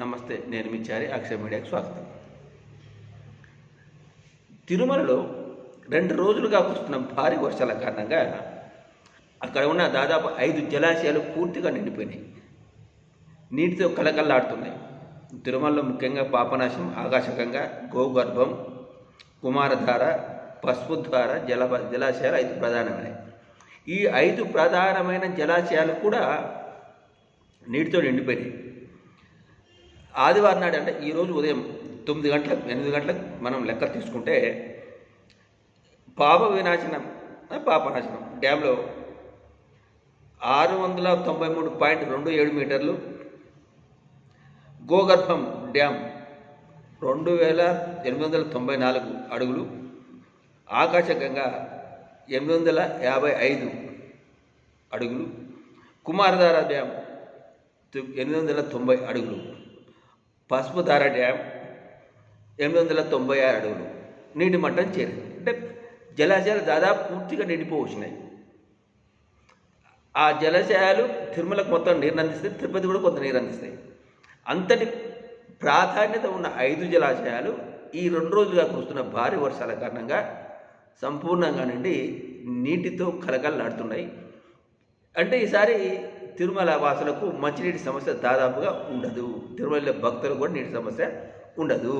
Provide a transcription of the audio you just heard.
నమస్తే నేను మీ చారి అక్షయ మీడియాకు స్వాగతం. తిరుమలలో రెండు రోజులుగా కురుస్తున్న భారీ వర్షాల కారణంగా అక్కడ ఉన్న దాదాపు ఐదు జలాశయాలు పూర్తిగా నిండిపోయినాయి. నీటితో కలకల్లాడుతున్నాయి తిరుమలలో ముఖ్యంగా పాపనాశం ఆకాశగంగా గోగర్భం కుమారధార పసుపుధార జల జలాశయాలు ఐదు ప్రధానమైనవి. ఈ ఐదు ప్రధానమైన జలాశయాలు కూడా నీటితో నిండిపోయినాయి. ఆదివారం నాడు అంటే ఈరోజు ఉదయం తొమ్మిది గంటలకు ఎనిమిది గంటలకు మనం లెక్క తీసుకుంటే పాప వినాశనం పాపనాశనం డ్యాంలో ఆరు వందల తొంభై మూడు పాయింట్ రెండు ఏడు మీటర్లు. గోగర్భం డ్యామ్ రెండు వేల ఎనిమిది వందల తొంభై నాలుగు అడుగులు. ఆకాశగంగా ఎనిమిది వందల యాభై ఐదు అడుగులు. కుమారధార డ్యామ్ ఎనిమిది వందల తొంభై అడుగులు. పసుపుధార డ్యామ్ ఎనిమిది వందల తొంభై ఆరు అడుగులు. నీటి మట్టం చేరింది. అంటే జలాశయాలు దాదాపు పూర్తిగా నిండిపోవచ్చినాయి. ఆ జలాశయాలు తిరుమలకు మొత్తం నీరు అందిస్తాయి తిరుపతి కూడా కొంత నీరు అందిస్తాయి అంతటి ప్రాధాన్యత ఉన్న ఐదు జలాశయాలు ఈ రెండు రోజులుగా కురుస్తున్న భారీ వర్షాల కారణంగా సంపూర్ణంగా నుండి నీటితో కలకలలాడుతున్నాయి. అంటే ఈసారి తిరుమల వాసులకు మంచినీటి సమస్య దాదాపుగా ఉండదు. తిరుమల భక్తులకు కూడా నీటి సమస్య ఉండదు.